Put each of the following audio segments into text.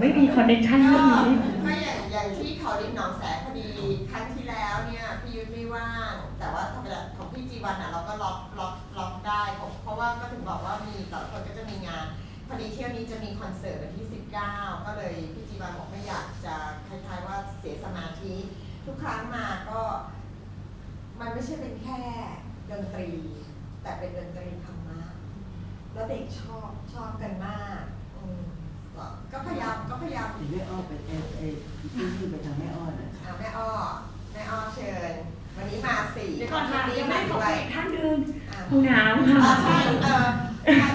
ไม่มีคอนเนคชั่นก็เรื่องนี้ก็อย่างอย่างที่เขาดินหนองแสพอดีครั้งที่แล้วเนี่ยพี่ยุทธไม่ว่างแต่ว่าธรรมดาของพี่จีวันอะเราก็ล็อกล็อกล็อกได้เพราะเพราะว่าก็ถึงบอกว่ามีแต่ละคนก็จะมีงานพอดีเที่ยวนี้จะมีคอนเสิร์ตวันที่ 19 ก็เลยพี่จีวันบอกไม่อยากจะคล้ายๆว่าเสียสมาธิทุกครั้งมาก็ มันไม่ใช่เป็นแค่ดนตรี แต่เป็นดนตรีธรรมะแล้วเด็กชอบชอบกันมากก็พยาย พยายามถึงแม่อ้อไปเอเอที่ขึ้นไปทางแม่อ้อนะอะแม่อ้อแม่อ้อเชิญ วันนี้มาสี่เดี๋ยวก่อนค่ะนี้ยังมาไม่ขอด้วไปยอีกท่านหนึ่งอะ คุณน้ำค่ะอ่าใช่เออ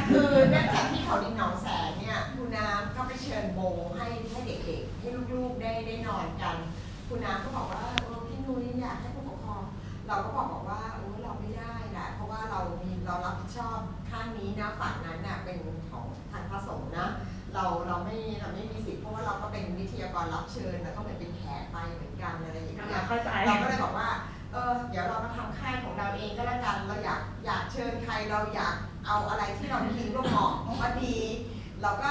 คือเนื่องจากที่เขาดินหนองแสนเนี่ยคุณน้ำก็ไปเชิญโบให้ให้เด็กๆให้ลูกๆได้ได้นอนกันคุณน้ำก็บอกว่าเออพี่นุ้ยอยากให้ผู้ปกครอง เราก็บอกบอกว่าโอ้เราไม่ได้นะเพราะว่าเรามีเรารับผิดชอบข้างนี้นะฝั่งนั้นน่ะเป็นของทางพระสงฆ์นะ เราเราไม่เราไม่มีสิทธิ์เพราะว่าเราก็เป็นวิทยากรรับเชิญแล้วก็เหมือนเป็นแขกไปเหมือนกันอะไรอย่างเงี้ยเข้าใจเราก็เลยบอกว่าเออเดี๋ยวเรามาทำค่ายของเราเองก็แล้วกันเราอยากอยากเชิญใครเราอยากเอาอะไรที่เราคิดว่าเหมาะพอดีเราก็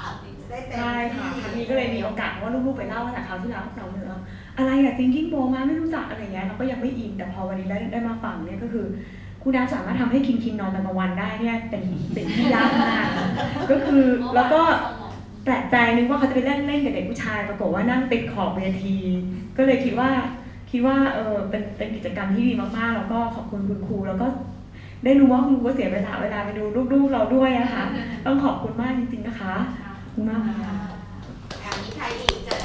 อาจได้เต็มใช่ที่ค่ะครั้งนี้ก็เลยมีโอกาสเพราะว่าลูกๆไปเล่าตั้งแต่คราวที่แล้วสาวเหนืออะไรอะ thinking b o มาไม่รู้จักอะไรเงี้ยเราก็ยังไม่อินแต่พอวันนี้ได้ได้มาฟังเนี่ยก็คือคุณน้ำสามารถทำให้คิงคิงนอนตอนกลางวันได้เนี่ยเป็นสิ่งที่ยากมาก ก็คือแล้วก็แปลกใจนึกว่าเขาจะไปเล่นเล่นกับเด็กผู้ชายปรากฏว่านั่งติดขอบเวที ก็เลยคิดว่าคิดว่าเออเป็นเป็นกิจกรรมที่ดีมากๆ แล้วก็ขอบคุณคุณครู แล้วก็ได้รู้ว่าคุณครูก็เสียเวลาเวลาไปดูลูกๆเราด้วยนะคะ ต้องขอบคุณมากจริงๆนะคะขอบคุณมากค่ะอ่ามีใครอีก